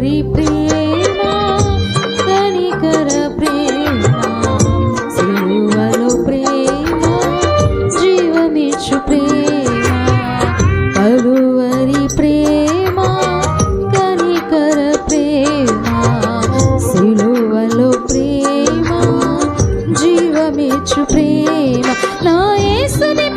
కనికరి ప్రేమ కనికర ప్రేమ సిలువలో ప్రేమ జీవమిచ్చు ప్రేమ కలువరి ప్రేమ కనికర ప్రేమ సిలువలో ప్రేమ జీవమిచ్చు ప్రేమ. నా యేసుని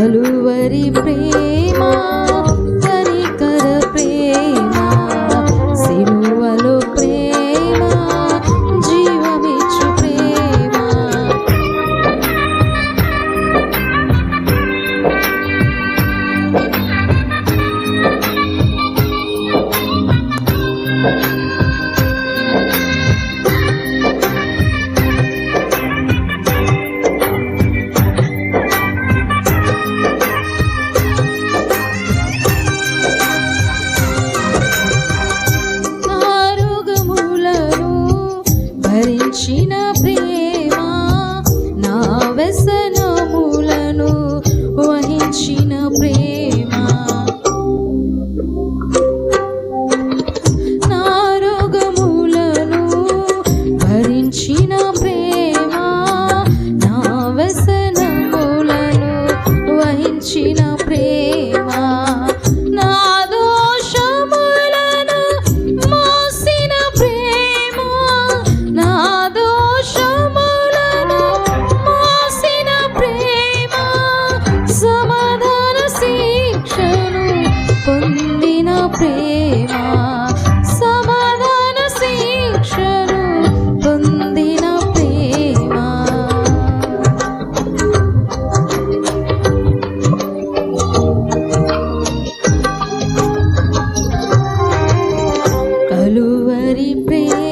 కలువరి ప్రేమ కనికర ప్రేమ సిలువలో ప్రేమ జీవమిచ్చు ప్రేమ. thank you machine. ప్రేమ సమాధాన శిక్షను పొందిన ప్రేమ. కలువరి ప్రేమ